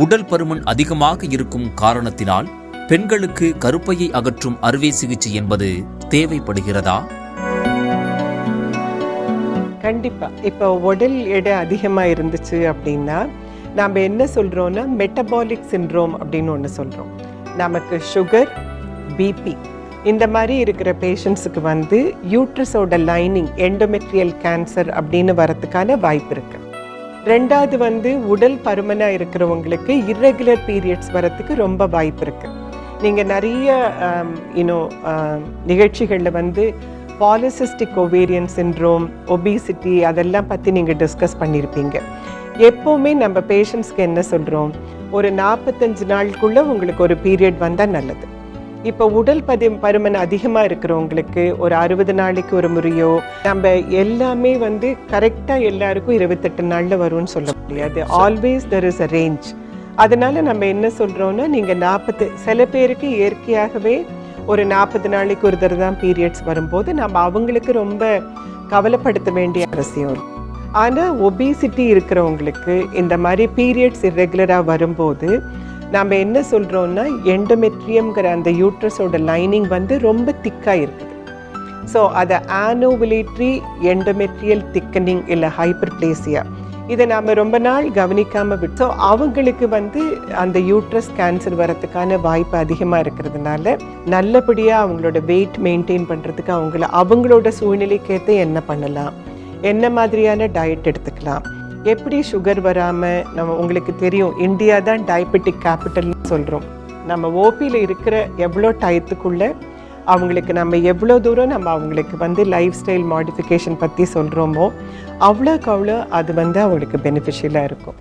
உடல் பருமன் அதிகமாக இருக்கும் காரணத்தினால் பெண்களுக்கு கருப்பையை அகற்றும் அறுவை சிகிச்சை என்பது தேவைப்படுகிறதா? கண்டிப்பா. இப்போ உடல் எடை அதிகமா இருந்துச்சு அப்படின்னா நாம என்ன சொல்றோம்னா மெட்டபாலிக் சிண்ட்ரோம் அப்படின்னு ஒன்று சொல்றோம். நமக்கு சுகர் பிபி இந்த மாதிரி இருக்கிற பேஷண்ட்ஸுக்கு வந்து யூட்ரஸோட லைனிங் எண்டோமெட்ரியல் கேன்சர் அப்படின்னு வரதுக்கான வாய்ப்பு இருக்கு. ரெண்டாவது வந்து உடல் பருமனாக இருக்கிறவங்களுக்கு இர்ரெகுலர் பீரியட்ஸ் வரத்துக்கு ரொம்ப வாய்ப்பு இருக்குது நீங்கள் நிறைய யூனோ நிகழ்ச்சிகளில் வந்து பாலிசிஸ்டிக் ஒவேரியன் சிண்ட்ரோம் ஒபிசிட்டி அதெல்லாம் பற்றி நீங்கள் டிஸ்கஸ் பண்ணியிருப்பீங்க எப்போவுமே நம்ம பேஷண்ட்ஸ்க்கு என்ன சொல்கிறோம் ஒரு நாற்பத்தஞ்சு நாளுக்குள்ளே உங்களுக்கு ஒரு பீரியட் வந்தால் நல்லது. இப்போ உடல் பதி பருமன் அதிகமாக இருக்கிறவங்களுக்கு ஒரு அறுபது நாளைக்கு ஒரு முறையோ நம்ம எல்லாமே வந்து கரெக்டாக எல்லாருக்கும் இருபத்தெட்டு நாளில் வரும்னு சொல்ல முடியாது. Always there is a range அதனால் நம்ம என்ன சொல்கிறோன்னா நீங்கள் நாற்பது சில பேருக்கு இயற்கையாகவே ஒரு நாற்பது நாளைக்கு ஒரு தடவை தான் பீரியட்ஸ் வரும்போது நம்ம அவங்களுக்கு ரொம்ப கவலைப்படுத்த வேண்டிய அவசியம் ஆனால் ஒபேசிட்டி இருக்கிறவங்களுக்கு இந்த மாதிரி பீரியட்ஸ் இரெகுலராக வரும்போது நாம் என்ன சொல்கிறோன்னா எண்டோமெட்ரியம்ங்கிற அந்த யூட்ரஸோட லைனிங் வந்து ரொம்ப திக்காக இருக்குது ஸோ அதை ஆனோவிலேட்ரி எண்டோமெட்ரியல் திக்கனிங் இல்லை ஹைப்பர் பிளேசியா இதை நாம் ரொம்ப நாள் கவனிக்காமல் விட்டு ஸோ அவங்களுக்கு வந்து அந்த யூட்ரஸ் கேன்சர் வரத்துக்கான வாய்ப்பு அதிகமாக இருக்கிறதுனால நல்லபடியாக அவங்களோட வெயிட் மெயின்டைன் பண்ணுறதுக்கு அவங்கள அவங்களோட சூழ்நிலைக்கேற்ற என்ன பண்ணலாம்? என்ன மாதிரியான டயட் எடுத்துக்கலாம்? எப்படி சுகர் வராமல் நம்ம உங்களுக்கு தெரியும் இந்தியா தான் டயபெட்டிக் கேபிட்டல்னு சொல்கிறோம் நம்ம ஓபியில் இருக்கிற எவ்வளோ டயத்துக்குள்ளே அவங்களுக்கு நம்ம எவ்வளோ தூரம் நம்ம அவங்களுக்கு வந்து லைஃப் ஸ்டைல் மாடிஃபிகேஷன் பற்றி சொல்கிறோமோ அவ்வளோக்கு அவ்வளோ அது வந்து அவங்களுக்கு பெனிஃபிஷியலாக இருக்கும்.